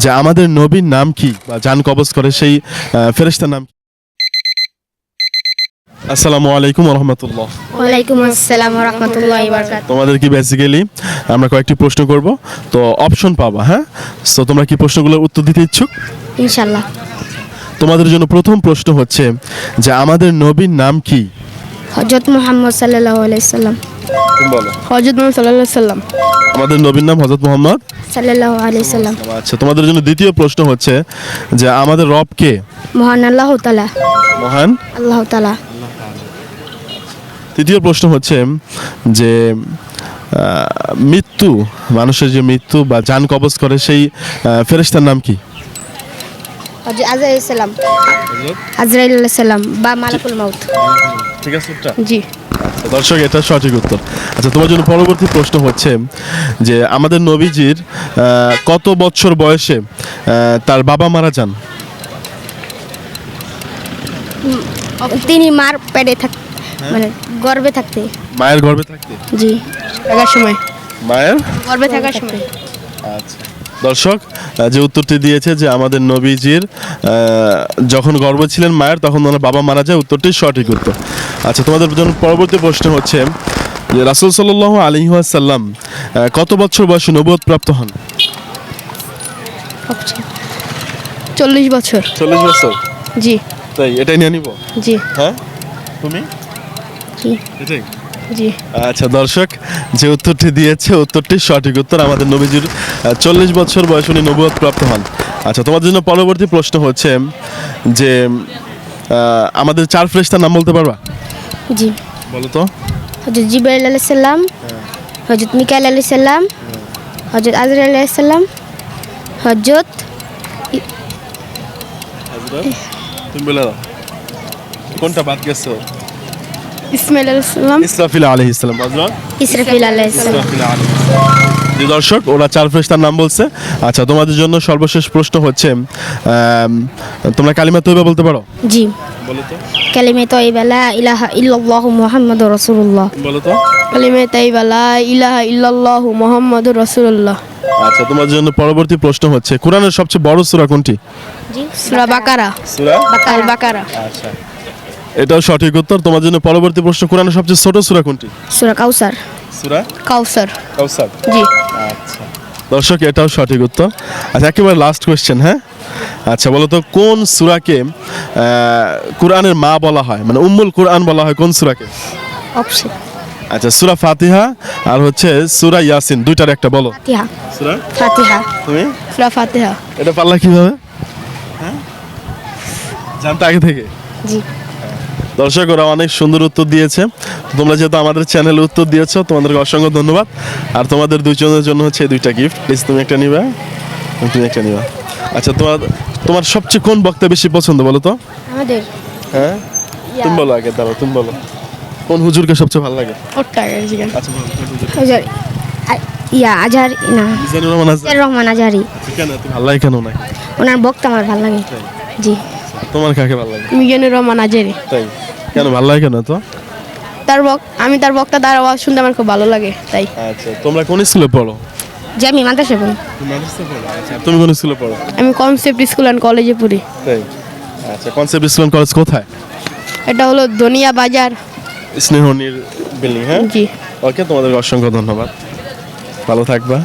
যে আমাদের নবীর নাম কি বা জান কবজ করে সেই আহ, ফেরেশতার নাম আসসালামু আলাইকুম রহমতুল্লাহ ওয়ালাইকুম আসসালাম রহমতুল্লাহ তোমাদের কি বেসিক্যালি আমরা কয়েকটি প্রশ্ন করব? তো অপশন পাবা হ্যাঁ? তো তোমরা কি প্রশ্নগুলোর উত্তর দিতে ইচ্ছুক? ইনশাল্লাহ তোমাদের জন্য প্রথম প্রশ্ন হচ্ছে যে আমাদের নবীর নাম কি? হজরত মোহাম্মদ সাল্লাহ আলাইসাল্লাম বলো। হজরত মোহাম্মদ সাল্লাহ সাল্লাম। আমাদের নবীর নাম হজরত মোহাম্মদ? সাল্লাহ আলাইসাল্লাম আচ্ছা তোমাদের জন্য দ্বিতীয় প্রশ্ন হচ্ছে যে আমাদের রব কে? মহান আল্লাহ তালা মহান? আল্লাহ তালা তৃতীয় প্রশ্ন হচ্ছে যে মৃত্যু মানুষের যে মৃত্যু বা জান কবজ করে সেই ফেরেশতার নাম কি? হজরত আজরাইসাল্লাম আজরাইল সাল্লাম বা মালাকুল মাউত। ঠিক আছে জি। দর্শক এটা সঠিক উত্তর। আচ্ছা তোমার জন্য পরবর্তী প্রশ্ন হচ্ছে যে আমাদের নবীজির কত বছর বয়সে তার বাবা মারা যান? তিনি মার পেটে থাক মানে গর্বে থাকতে। মায়ের গর্ভে থাকতে? জি। থাকার সময়। মায়ের? গর্বে থাকার সময়। আচ্ছা। দর্শক যে উত্তরটি দিয়েছে যে আমাদের নবীজির আহ, যখন গর্ব ছিলেন মায়ের তখন ওনার বাবা মারা যায় উত্তরটি সঠিক উত্তর। আচ্ছা তোমাদের জন্য পরবর্তী প্রশ্ন হচ্ছে যে রাসুল সাল্লাহ আলিহাসাল্লাম কত বছর বয়সে নবুয়ত প্রাপ্ত হন? চল্লিশ বছর। চল্লিশ বছর? জি। তাই এটাই নিয়ে নিব? জি। হ্যাঁ? তুমি? জি। এটাই? জি। আচ্ছা দর্শক যে উত্তরটি দিয়েছে উত্তরটি সঠিক উত্তর আমাদের নবীজির চল্লিশ বছর বয়স উনি নবুয়ত প্রাপ্ত হন। আচ্ছা তোমাদের জন্য পরবর্তী প্রশ্ন হচ্ছে যে আমাদের চার ফ্রেস্তার নাম বলতে পারবা? জি। বলো তো। হজরত জিব্রাইল আলাইহিস সালাম হজরত মিকাইল আলাইহিস সালাম হজরত আজরাইল আলাইহিস সালাম হজরত তুমি বলে দাও। কোনটা বাদ গেছো? ইসমাইল আলাইহিস সালাম। ইসরাফিল আলহ ইসলাম ইসরাফিল আলাইহিস সালাম। ইসরাফিল আলাইহিস সালাম। জি দর্শক ওরা চার ফ্রেস্তার নাম বলছে। আচ্ছা তোমাদের জন্য সর্বশেষ প্রশ্ন হচ্ছে তোমরা কালিমা তৈবা বলতে পারো? জি। বলো তো। কালিমে তয়বা লা ইলাহা ইল্লাল্লাহু মুহাম্মাদুর রাসূলুল্লাহ। বলো তো। কালিমে তাইবা লা ইলাহা ইল্লাল্লাহু মুহাম্মাদুর রাসূলুল্লাহ। আচ্ছা তোমার জন্য পরবর্তী প্রশ্ন হচ্ছে কোরআনের সবচেয়ে বড় সূরা কোনটি? জি সূরা বাকারা। সূরা? বাকারা আচ্ছা। এটাও সঠিক উত্তর। তোমার জন্য পরবর্তী প্রশ্ন কোরআনের সবচেয়ে ছোট সূরা কোনটি? সূরা কাউসার। সূরা? কাউসার। কাউসার? জি। আচ্ছা। দর্শক এটাও সঠিক উত্তর। আচ্ছা একেবারে লাস্ট কোশ্চেন হ্যাঁ? আচ্ছা বলো তো কোন সূরাকে কোরআনের মা বলা হয়? মানে উম্মুল কোরআন বলা হয় কোন সূরাকে? অপশন। আচ্ছা সূরা ফাতিহা আর হচ্ছে সূরা ইয়াসিন দুইটার একটা বলো। ফাতিহা। সূরা? ফাতিহা। তুমি? সূরা ফাতিহা। এটা পারলা কীভাবে? হ্যাঁ। জানতে আগে থেকে? জি। দর্শক ওরা অনেক সুন্দর উত্তর দিয়েছে। তোমরা যেহেতু আমাদের চ্যানেলে উত্তর দিয়েছ তোমাদেরকে অসংখ্য ধন্যবাদ। আর তোমাদের দুইজনের জন্য হচ্ছে এই দুইটা গিফট প্লিজ তুমি একটা নিবা? তুমি একটা নিবা। আচ্ছা তোমার তোমার সবচেয়ে কোন বক্তা বেশি পছন্দ বলো তো? আমাদের। হ্যাঁ? তুমি বলো আগে দাঁড়াও তুমি বলো। কোন হুজুরকে সবচেয়ে ভালো লাগে? ওটা আচ্ছা হুজুর ইয়া আজহারি না। মিজানুর রহমান আজহারি। রহমান আজহারি কেন? তুমি ভালো লাগে কেন না ওনার বক্তা আমার ভালো লাগে। জি। তোমার কাকে ভালো লাগে? মিজানুর রহমান আজেরি। তাই? কেন ভালো লাগে কেন তো? তার বক আমি তার বক্তা তার আওয়াজ শুনতে আমার খুব ভালো লাগে তাই। আচ্ছা তোমরা কোন স্কুলে পড়ো? যে আমি মাদ্রাসা পড়ি? আচ্ছা তুমি কোন স্কুলে পড়ো? আমি কনসেপ্ট স্কুল অ্যান্ড কলেজে পড়ি। তাই? আচ্ছা কনসেপ্ট ইসলাম কলেজ কোথায়? এটা হলো দনিয়া বাজার। স্নেহনীর বিল্ডিং হ্যাঁ? জি। ওকে তোমাদের অসংখ্য ধন্যবাদ। ভালো থাকবা।